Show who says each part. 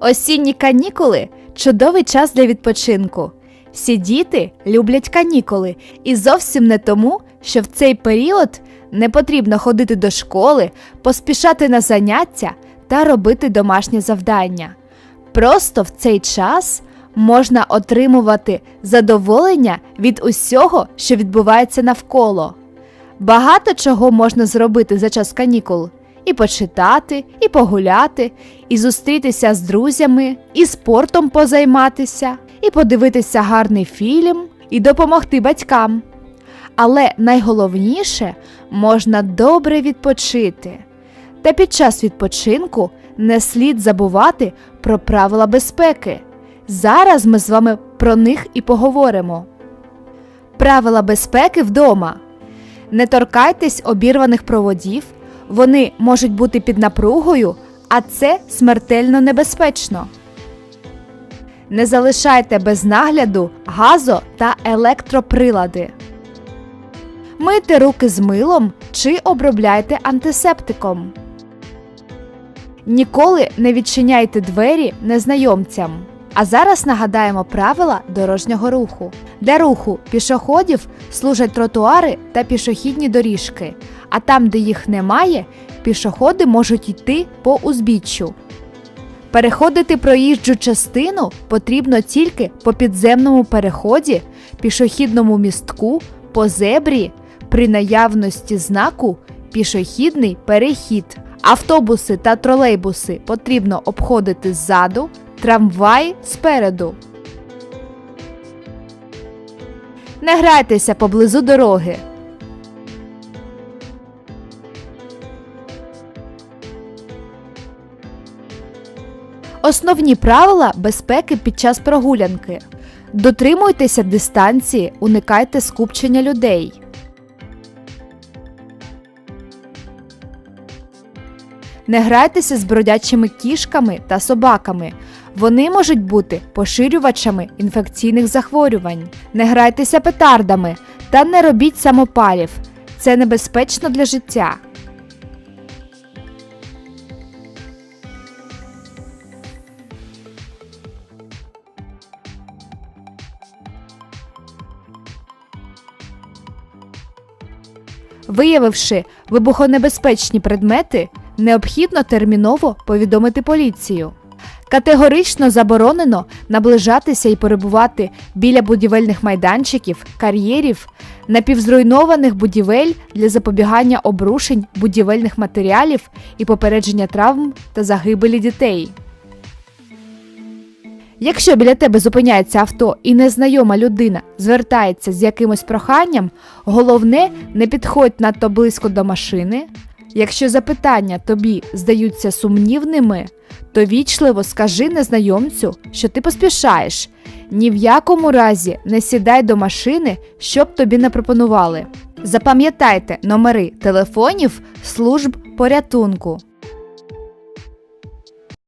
Speaker 1: Осінні канікули чудовий час для відпочинку. Всі діти люблять канікули, і зовсім не тому, що в цей період не потрібно ходити до школи, поспішати на заняття та робити домашнє завдання. Просто в цей час можна отримувати задоволення від усього, що відбувається навколо. Багато чого можна зробити за час канікул. І почитати, і погуляти, і зустрітися з друзями, і спортом позайматися, і подивитися гарний фільм, і допомогти батькам. Але найголовніше можна добре відпочити. Та під час відпочинку не слід забувати про правила безпеки. Зараз ми з вами про них і поговоримо. Правила безпеки вдома. Не торкайтесь обірваних проводів, вони можуть бути під напругою, а це смертельно небезпечно. Не залишайте без нагляду газо та електроприлади. Мийте руки з милом чи обробляйте антисептиком. Ніколи не відчиняйте двері незнайомцям. А зараз нагадаємо правила дорожнього руху. Для руху пішоходів служать тротуари та пішохідні доріжки, а там, де їх немає, пішоходи можуть йти по узбіччю. Переходити проїжджу частину потрібно тільки по підземному переході, пішохідному містку, по зебрі, при наявності знаку пішохідний перехід. Автобуси та тролейбуси потрібно обходити ззаду, трамвай спереду. Не грайтеся поблизу дороги. Основні правила безпеки під час прогулянки. Дотримуйтеся дистанції, уникайте скупчення людей. Не грайтеся з бродячими кішками та собаками. Вони можуть бути поширювачами інфекційних захворювань. Не грайтеся петардами та не робіть самопалів. Це небезпечно для життя. Виявивши вибухонебезпечні предмети, необхідно терміново повідомити поліцію. Категорично заборонено наближатися і перебувати біля будівельних майданчиків, кар'єрів, напівзруйнованих будівель для запобігання обрушень будівельних матеріалів і попередження травм та загибелі дітей. Якщо біля тебе зупиняється авто і незнайома людина звертається з якимось проханням, головне не підходь надто близько до машини. Якщо запитання тобі здаються сумнівними, то вічливо скажи незнайомцю, що ти поспішаєш. Ні в якому разі не сідай до машини, щоб тобі не пропонували. Запам'ятайте номери телефонів служб порятунку.